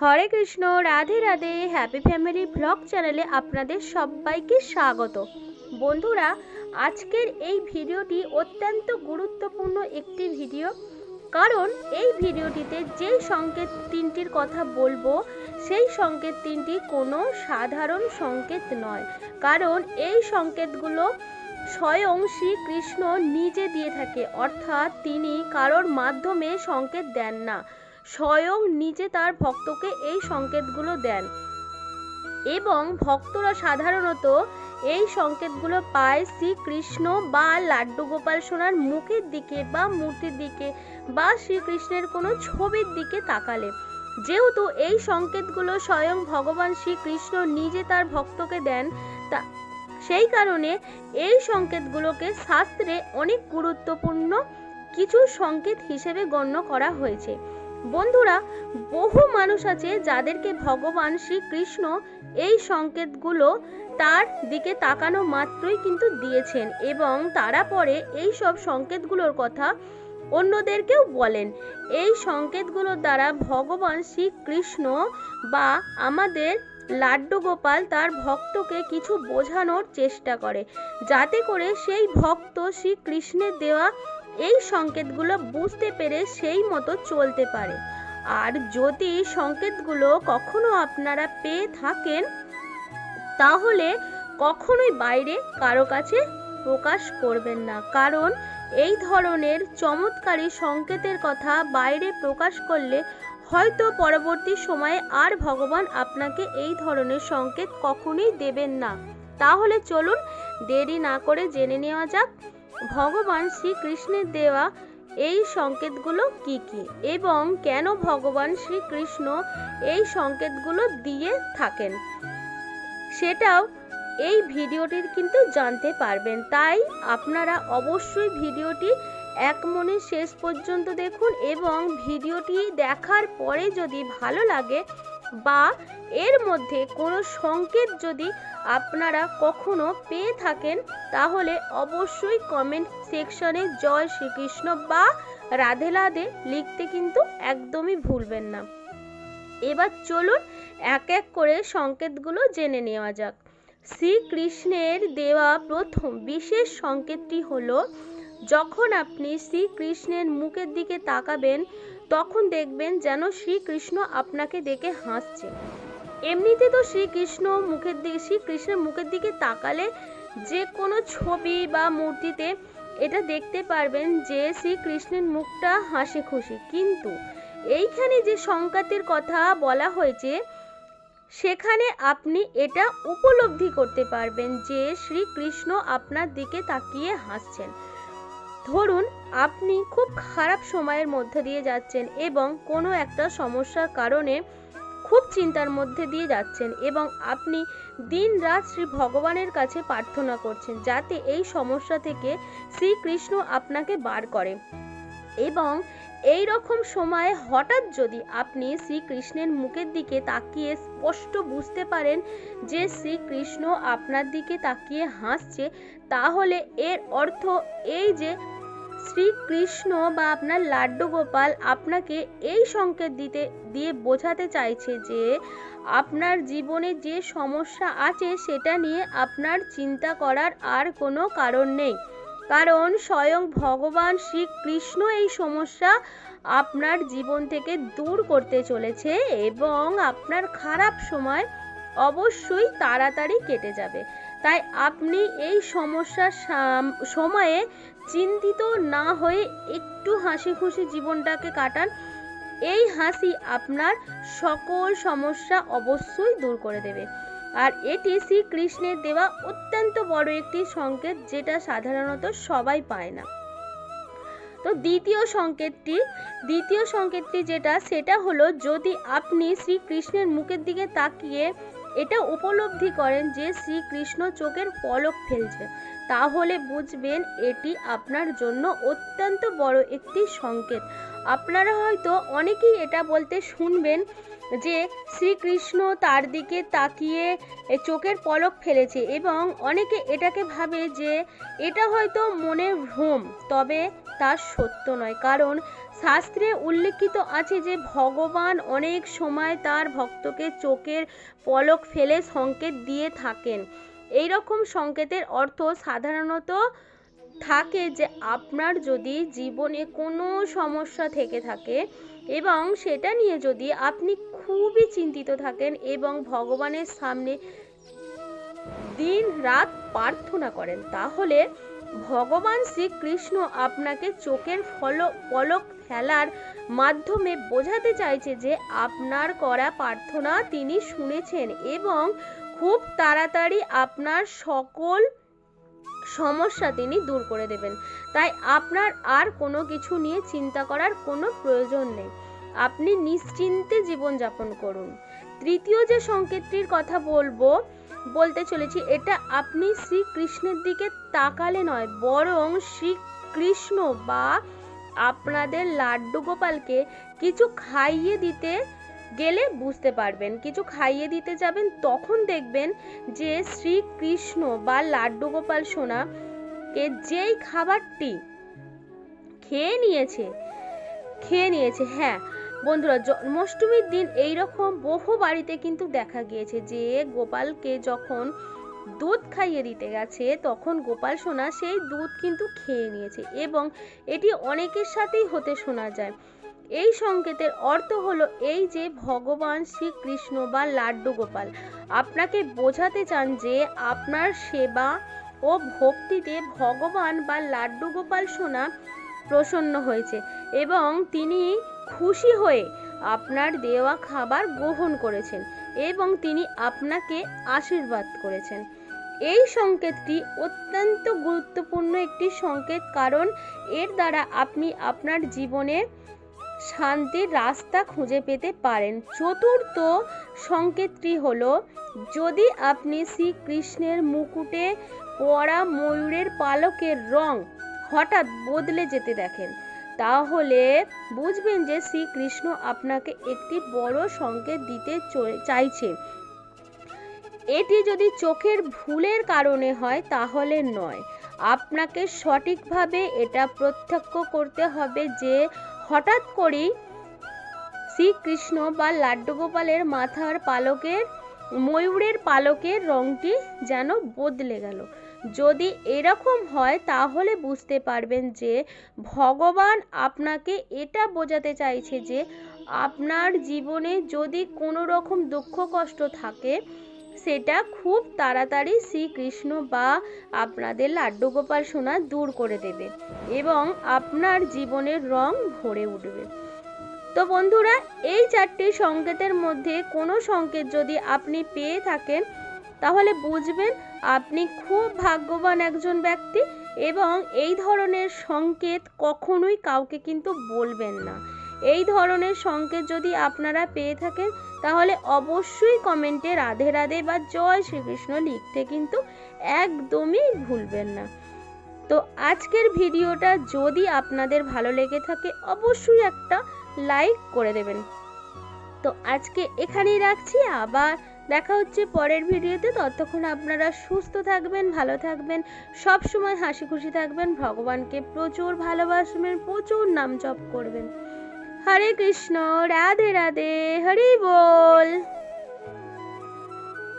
Hare Krishna, Radhe Radhe. Happy family blog চ্যানেলে আপনাদের সবাইকে স্বাগত। বন্ধুরা, আজকের এই ভিডিওটি অত্যন্ত গুরুত্বপূর্ণ একটি ভিডিও। কারণ এই ভিডিওটিতে যেই সংকেত তিনটির কথা বলব, সেই সংকেত তিনটি কোনো সাধারণ সংকেত নয়। কারণ এই সংকেতগুলো স্বয়ং শ্রীকৃষ্ণ নিজে দিয়ে থাকে। অর্থাৎ তিনি কারোর মাধ্যমে সংকেত দেন না। স্বয়ং নিজে তার ভক্তকে এই সংকেতগুলো দেন। এবং ভক্তরা সাধারণত এই সংকেতগুলো পায় শ্রীকৃষ্ণ বা লাড্ডু গোপাল সোনার মুখের দিকে বা মূর্তির দিকে বা শ্রীকৃষ্ণের কোনো ছবির দিকে তাকালে। যেহেতু এই সংকেতগুলো স্বয়ং ভগবান শ্রীকৃষ্ণ নিজে তার ভক্তকে দেন, তা সেই কারণে এই সংকেতগুলোকে শাস্ত্রে অনেক গুরুত্বপূর্ণ কিছু সংকেত হিসেবে গণ্য করা হয়েছে। বন্ধুরা, বহু মানুষ আছে যাদেরকে ভগবান শ্রীকৃষ্ণ এই সংকেতগুলো তার দিকে তাকানো মাত্রই কিন্তু দিয়েছেন এবং তারা পরে এই সব সংকেতগুলোর কথা অন্যদেরকেও বলেন। এই সংকেতগুলোর দ্বারা ভগবান শ্রীকৃষ্ণ বা আমাদের লাড্ডু গোপাল তার ভক্তকে কিছু বোঝানোর চেষ্টা করে, যাতে করে সেই ভক্ত শ্রীকৃষ্ণের দেওয়া এই সংকেতগুলো বুঝতে পেরে সেই মতো চলতে পারে। আর যদি সংকেতগুলো কখনো আপনারা পেয়ে থাকেন, তাহলে কখনোই বাইরে কারও কাছে প্রকাশ করবেন না। কারণ এই ধরনের চমৎকারী সংকেতের কথা বাইরে প্রকাশ করলে হয়তো পরবর্তী সময়ে আর ভগবান আপনাকে এই ধরনের সংকেত কখনোই দেবেন না। তাহলে চলুন দেরি না করে জেনে নেওয়া যাক ভগবান শ্রীকৃষ্ণের দেওয়া এই সংকেতগুলো কি কি? এবং কেন ভগবান শ্রীকৃষ্ণ এই সংকেতগুলো দিয়ে থাকেন? সেটাও এই ভিডিওটির কিন্তু জানতে পারবেন। তাই আপনারা অবশ্যই ভিডিওটি এক মনে শেষ পর্যন্ত দেখুন এবং ভিডিওটি দেখার পরে যদি ভালো লাগে বা এর মধ্যে কোনো সংকেত যদি আপনারা কখনো পেয়ে থাকেন, তাহলে অবশ্যই কমেন্ট সেকশনে জয় শ্রীকৃষ্ণ বা রাধে রাধে লিখতে কিন্তু একদমই ভুলবেন না। এবার চলুন এক এক করে সংকেতগুলো জেনে নেওয়া যাক। শ্রীকৃষ্ণের দেওয়া প্রথম বিশেষ সংকেতটি হলো, যখন আপনি শ্রীকৃষ্ণের মুখের দিকে তাকাবেন তখন দেখবেন যেন শ্রীকৃষ্ণ আপনাকে দেখে হাসছে। এমনিতে তো শ্রীকৃষ্ণ মুখের দিকে, শ্রীকৃষ্ণের মুখের দিকে তাকালে যে কোনো ছবি বা মূর্তিতে এটা দেখতে পারবেন যে শ্রীকৃষ্ণের মুখটা হাসি খুশি কিন্তু এইখানে যে সংকেতের কথা বলা হয়েছে, সেখানে আপনি এটা উপলব্ধি করতে পারবেন যে শ্রীকৃষ্ণ আপনার দিকে তাকিয়ে হাসছেন। ধরুন, আপনি খুব খারাপ সময়ের মধ্যে দিয়ে যাচ্ছেন এবং কোনো একটা সমস্যার কারণে খুব চিন্তার মধ্যে দিয়ে যাচ্ছেন এবং আপনি দিন রাত শ্রী ভগবানের কাছে প্রার্থনা করছেন যাতে এই সমস্যা থেকে শ্রীকৃষ্ণ আপনাকে বার করে। এবং এই রকম সময়ে হঠাৎ যদি আপনি শ্রীকৃষ্ণের মুখের দিকে তাকিয়ে স্পষ্ট বুঝতে পারেন যে শ্রীকৃষ্ণ আপনার দিকে তাকিয়ে হাসছে, তাহলে এর অর্থ এই যে শ্রীকৃষ্ণ বা আপনার লাড্ডু গোপাল আপনাকে এই সংকেত দিতে, দিয়ে বোঝাতে চাইছে যে আপনার জীবনে যে সমস্যা আছে সেটা নিয়ে আপনার চিন্তা করার আর কোনো কারণ নেই। কারণ স্বয়ং ভগবান শ্রীকৃষ্ণ এই সমস্যা আপনার জীবন থেকে দূর করতে চলেছে এবং আপনার খারাপ সময় অবশ্যই তাড়াতাড়ি কেটে যাবে। তাই আপনি এই সমস্যার সময়ে চিন্তিত না হয়ে একটু হাসি খুশি জীবনটাকে কাটান। এই হাসি আপনার সকল সমস্যা অবশ্যই দূর করে দেবে। আর এটি শ্রীকৃষ্ণের দেওয়া অত্যন্ত বড় একটি সংকেত যেটা সাধারণত সবাই পায় না। তো দ্বিতীয় সংকেতটি দ্বিতীয় সংকেতটি যেটা, সেটা হলো যদি আপনি শ্রীকৃষ্ণের মুখের দিকে তাকিয়ে এটা উপলব্ধি করেন যে শ্রীকৃষ্ণ চোখের পলক ফেলছে। তাহলে বুঝবেন এটি আপনার জন্য অত্যন্ত বড় একটি সংকেত। আপনারা হয়তো অনেকেই এটা বলতে শুনবেন যে শ্রীকৃষ্ণ তার দিকে তাকিয়ে চোখের পলক ফেলেছে এবং অনেকে এটাকে ভাবে যে এটা হয়তো মনের ভ্রম, তবে তা সত্য নয়। কারণ শাস্ত্রে উল্লেখিত আছে যে, ভগবান অনেক সময় তার ভক্তকে চোখের পলক ফেলে সংকেত দিয়ে থাকেন। এই রকম সংকেতের অর্থ সাধারণত থাকে যে, আপনার যদি জীবনে কোনো সমস্যা থেকে থাকে এবং সেটা নিয়ে যদি আপনি খুবই চিন্তিত থাকেন এবং ভগবানের সামনে দিন রাত প্রার্থনা করেন, তাহলে ভগবান শ্রীকৃষ্ণ আপনাকে চোখের ফল, পলক ফেলার মাধ্যমে বোঝাতে চাইছে যে আপনার করা প্রার্থনা তিনি শুনেছেন এবং খুব তাড়াতাড়ি আপনার সকল সমস্যা তিনি দূর করে দেবেন। তাই আপনার আর কোনো কিছু নিয়ে চিন্তা করার কোনো প্রয়োজন নেই। আপনি নিশ্চিন্তে জীবনযাপন করুন। তৃতীয় যে সংকেতটির কথা বলব, বলতে চলেছি, এটা আপনি শ্রীকৃষ্ণের দিকে তাকালে নয়, বরং শ্রীকৃষ্ণ বা আপনাদের লাড্ডু গোপালকে কিছু খাইয়ে দিতে গেলে বুঝতে পারবেন। কিছু খাইয়ে দিতে যাবেন, তখন দেখবেন যে শ্রীকৃষ্ণ বা লাড্ডু গোপাল সোনা কে যেই খাবারটি খেয়ে নিয়েছে খেয়ে নিয়েছে হ্যাঁ বন্ধুরা, জন্মাষ্টমীর দিন এই রকম বহু বাড়িতে কিন্তু দেখা গিয়েছে যে গোপালকে যখন দুধ খাইয়ে দিতে গেছে, তখন গোপাল সোনা সেই দুধ কিন্তু খেয়ে নিয়েছে এবং এটি অনেকের সাথেই হতে শোনা যায়। এই সংকেতের অর্থ হলো এই যে ভগবান শ্রীকৃষ্ণ বা লাড্ডু গোপাল, আপনাকে বোঝাতে চান যে আপনার সেবা ও ভক্তিতে ভগবান বা লাড্ডু গোপাল সোনা প্রসন্ন হয়েছে এবং তিনি খুশি হয়ে আপনার দেওয়া খাবার গ্রহণ করেছেন। এবং তিনি আপনাকে আশীর্বাদ করেছেন। এই সংকেতটি অত্যন্ত গুরুত্বপূর্ণ একটি সংকেত কারণ এর দ্বারা আপনি আপনার জীবনে শান্তির রাস্তা খুঁজে পেতে পারেন। চতুর্থ সংকেতটি হল, যদি আপনি শ্রীকৃষ্ণের মুকুটে পরা ময়ূরের পালকের রং হঠাৎ বদলে যেতে দেখেন তাহলে বুঝবেন যে শ্রীকৃষ্ণ আপনাকে একটি বড় সংকেত দিতে চাইছে। এটি যদি চোখের ভুলের কারণে হয়, তাহলে নয়। আপনাকে সঠিকভাবে এটা প্রত্যক্ষ করতে হবে যে হঠাৎ করেই শ্রীকৃষ্ণ বা লাড্ডু গোপালের মাথার পালকের, ময়ূরের পালকের রংটি যেন বদলে গেল। যদি এরকম হয়, তাহলে বুঝতে পারবেন যে ভগবান আপনাকে এটা বোঝাতে চাইছে যে আপনার জীবনে যদি কোনো রকম দুঃখ কষ্ট থাকে, সেটা খুব তাড়াতাড়ি শ্রীকৃষ্ণ বা আপনাদের লাড্ডু গোপাল সোনা দূর করে দেবে এবং আপনার জীবনের রং ভরে উঠবে। তো বন্ধুরা, এই চারটি সংকেতের মধ্যে কোনো সংকেত যদি আপনি পেয়ে থাকেন তাহলে বুঝবেন আপনি খুব ভাগ্যবান একজন ব্যক্তি এবং এই ধরনের সংকেত কখনোই কাউকে কিন্তু বলবেন না। এই ধরনের সংকেত যদি আপনারা পেয়ে থাকেন, তাহলে অবশ্যই কমেন্টে রাধে রাধে বা জয় শ্রীকৃষ্ণ লিখতে কিন্তু একদমই ভুলবেন না। তো আজকের ভিডিওটা যদি আপনাদের ভালো লেগে থাকে, অবশ্যই একটা লাইক করে দেবেন। তো আজকে এখানেই রাখছি। আবার দেখা হচ্ছে পরের ভিডিওতে। ততক্ষণ আপনারা সুস্থ থাকবেন, ভালো থাকবেন সব সময় হাসি খুশি থাকবেন, ভগবানকে প্রচুর ভালোবাসবেন, প্রচুর নাম জপ করবেন। হরে কৃষ্ণ, রাধে রাধে, হরি বল।